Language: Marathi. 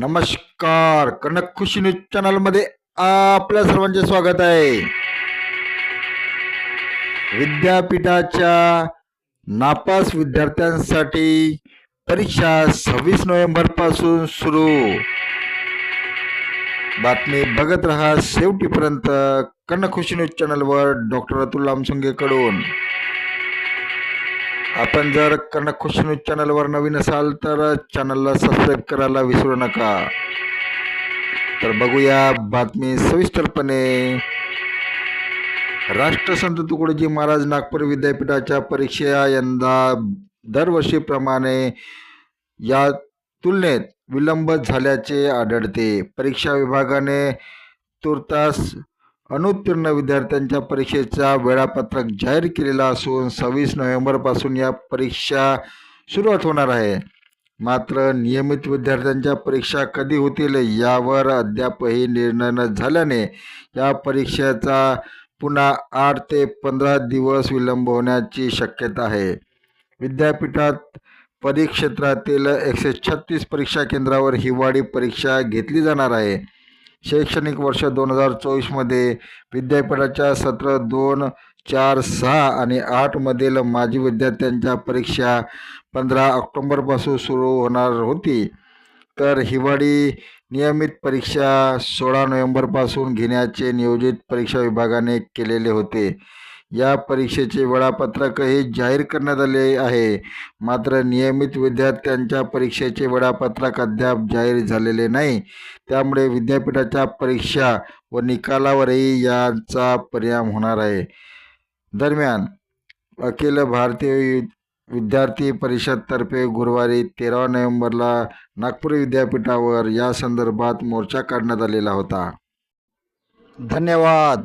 नमस्कार. कनक खुशी न्यूज चॅनलमध्ये आपल्या सर्वांचे स्वागत आहे. विद्यापीठाच्या नापास विद्यार्थ्यांसाठी परीक्षा सव्वीस नोव्हेंबरपासून सुरू. बातमी बघत रहा शेवटीपर्यंत कनक खुशी न्यूज चॅनलवर डॉक्टर अतुल लामसुंगेकडून. आपण जर कनक खुशी न्यूज चॅनलवर नवीन असाल तर चॅनलला सबस्क्राईब करायला विसरू नका. तर बघूया बातमी सविस्तरपणे. राष्ट्रसंत तुकडोजी महाराज नागपूर विद्यापीठाच्या परीक्षा यंदा दरवर्षीप्रमाणे या तुलनेत विलंब झाल्याचे आढळते. परीक्षा विभागाने तुर्तास अनुत्तीर्ण विद्यार्थ्यांच्या परीक्षेचा वेळापत्रक जाहीर केलेला असून सव्वीस नोव्हेंबरपासून या परीक्षा सुरुवात होणार आहे. मात्र नियमित विद्यार्थ्यांच्या परीक्षा कधी होतील यावर अद्यापही निर्णय न झाल्याने या परीक्षेचा पुन्हा आठ ते पंधरा दिवस विलंब होण्याची शक्यता आहे. विद्यापीठात परिक्षेत्रातील एकशे छत्तीस परीक्षा केंद्रावर हिवाळी परीक्षा घेतली जाणार आहे. शैक्षणिक वर्ष दोन हजार चोवीसमध्ये विद्यापीठाच्या सत्र दोन चार सहा आणि आठमधील माजी विद्यार्थ्यांच्या परीक्षा पंधरा ऑक्टोंबरपासून सुरू होणार होती. तर हिवाळी नियमित परीक्षा सोळा नोव्हेंबरपासून घेण्याचे नियोजित परीक्षा विभागाने केलेले होते. या परीक्षेचे वेळापत्रकही जाहीर करण्यात आले आहे. मात्र नियमित विद्यार्थ्यांच्या परीक्षेचे वेळापत्रक अद्याप जाहीर झालेले नाही. त्यामुळे विद्यापीठाच्या परीक्षा व निकालावरही याचा परिणाम होणार आहे. दरम्यान अखिल भारतीय विद्यार्थी परिषदतर्फे गुरुवारी तेरा नोव्हेंबरला नागपूर विद्यापीठावर या संदर्भात मोर्चा काढण्यात आलेला होता. धन्यवाद!